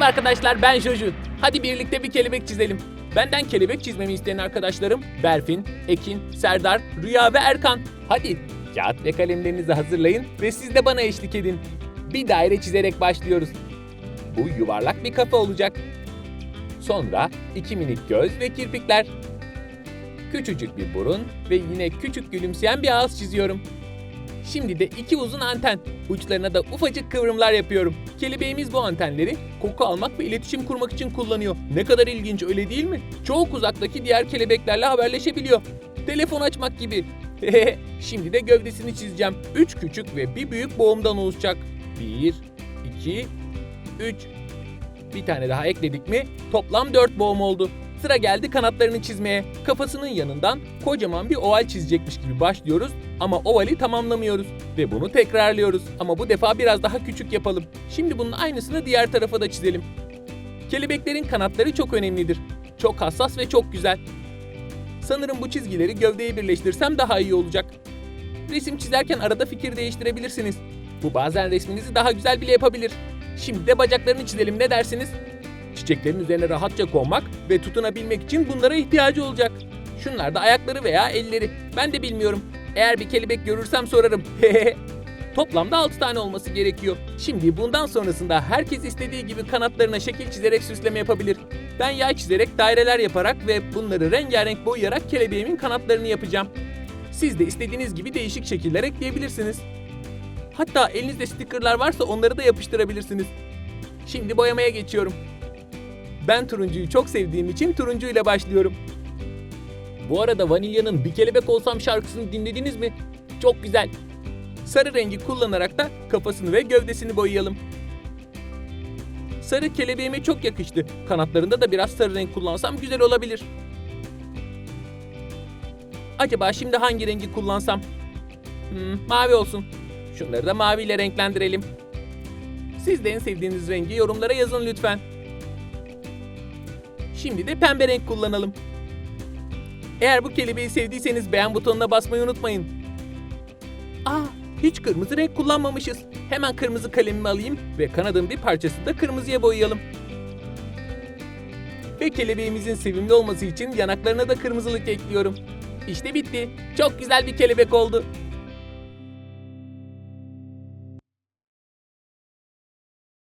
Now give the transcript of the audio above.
Merhaba arkadaşlar ben Joju. Hadi birlikte bir kelebek çizelim. Benden kelebek çizmemi isteyen arkadaşlarım Berfin, Ekin, Serdar, Rüya ve Erkan. Hadi kağıt ve kalemlerinizi hazırlayın ve siz de bana eşlik edin. Bir daire çizerek başlıyoruz. Bu yuvarlak bir kafa olacak. Sonra iki minik göz ve kirpikler. Küçücük bir burun ve yine küçük gülümseyen bir ağız çiziyorum. Şimdi de iki uzun anten. Uçlarına da ufacık kıvrımlar yapıyorum. Kelebeğimiz bu antenleri koku almak ve iletişim kurmak için kullanıyor. Ne kadar ilginç öyle değil mi? Çok uzaktaki diğer kelebeklerle haberleşebiliyor. Telefon açmak gibi. Şimdi de gövdesini çizeceğim. Üç küçük ve bir büyük boğumdan oluşacak. Bir, iki, üç. Bir tane daha ekledik mi toplam dört boğum oldu. Sıra geldi kanatlarını çizmeye. Kafasının yanından kocaman bir oval çizecekmiş gibi başlıyoruz ama ovali tamamlamıyoruz ve bunu tekrarlıyoruz. Ama bu defa biraz daha küçük yapalım. Şimdi bunun aynısını diğer tarafa da çizelim. Kelebeklerin kanatları çok önemlidir. Çok hassas ve çok güzel. Sanırım bu çizgileri gövdeye birleştirsem daha iyi olacak. Resim çizerken arada fikir değiştirebilirsiniz. Bu bazen resminizi daha güzel bile yapabilir. Şimdi de bacaklarını çizelim ne dersiniz? Çiçeklerin üzerine rahatça konmak ve tutunabilmek için bunlara ihtiyacı olacak. Şunlar da ayakları veya elleri. Ben de bilmiyorum. Eğer bir kelebek görürsem sorarım. Toplamda 6 tane olması gerekiyor. Şimdi bundan sonrasında herkes istediği gibi kanatlarına şekil çizerek süsleme yapabilir. Ben yay çizerek daireler yaparak ve bunları rengarenk boyayarak kelebeğimin kanatlarını yapacağım. Siz de istediğiniz gibi değişik şekiller ekleyebilirsiniz. Hatta elinizde stickerlar varsa onları da yapıştırabilirsiniz. Şimdi boyamaya geçiyorum. Ben turuncuyu çok sevdiğim için turuncuyla başlıyorum. Bu arada Vanilya'nın Bir Kelebek Olsam şarkısını dinlediniz mi? Çok güzel. Sarı rengi kullanarak da kafasını ve gövdesini boyayalım. Sarı kelebeğime çok yakıştı. Kanatlarında da biraz sarı renk kullansam güzel olabilir. Acaba şimdi hangi rengi kullansam? Hmm, mavi olsun. Şunları da maviyle renklendirelim. Siz de en sevdiğiniz rengi yorumlara yazın lütfen. Şimdi de pembe renk kullanalım. Eğer bu kelebeği sevdiyseniz beğen butonuna basmayı unutmayın. Aa, hiç kırmızı renk kullanmamışız. Hemen kırmızı kalemimi alayım ve kanadın bir parçasını da kırmızıya boyayalım. Ve kelebeğimizin sevimli olması için yanaklarına da kırmızılık ekliyorum. İşte bitti. Çok güzel bir kelebek oldu.